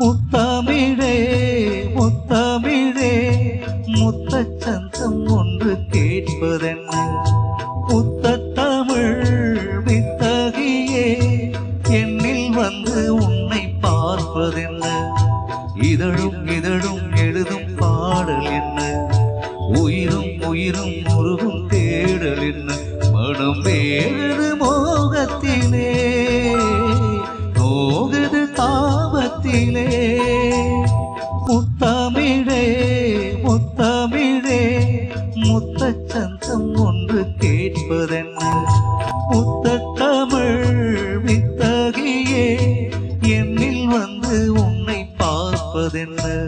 முத்தமிழே முத்தமிழே முத்தச்சந்தம் ஒன்று கேட்பதென்ன? முத்தமிழ் வித்தகியே என்னில் வந்து உன்னை பார்ப்பதென்ன? இதழும் இதழும் எழுதும் பாடல் என்ன? உயிரும் உயிரும் முருகும் தேடல் என்ன? மனம் வேறு மோகத்திலே. தாபத்திலே முத்தமிழே முத்தமிழே. முத்தச்சந்தம் ஒன்று கேட்பதென்ன? முத்தமிழ் வித்தகியே என்னில் வந்து உன்னை பார்ப்பதென்ன?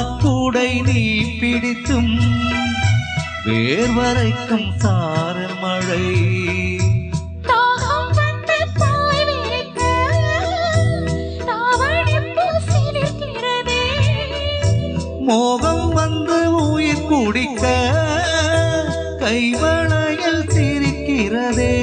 நாணக்கூடை நீ பிடித்தும் வேர்வரைக்கும் சாரல் மழை. மோகம் வந்து உயிர் குடிக்க கைவளையல் சிரிக்கிறதே.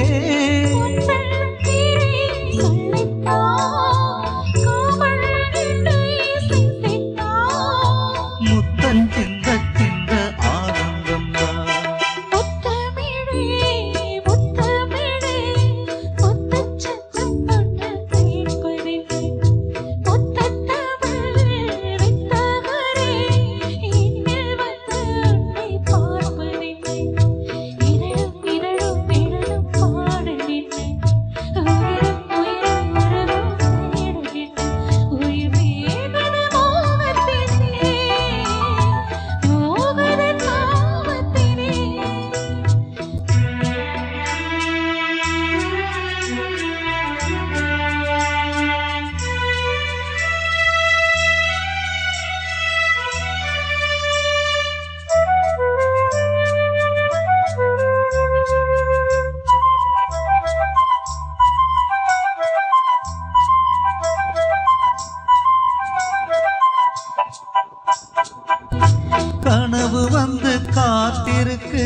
கனவு வந்து காத்திருக்கு.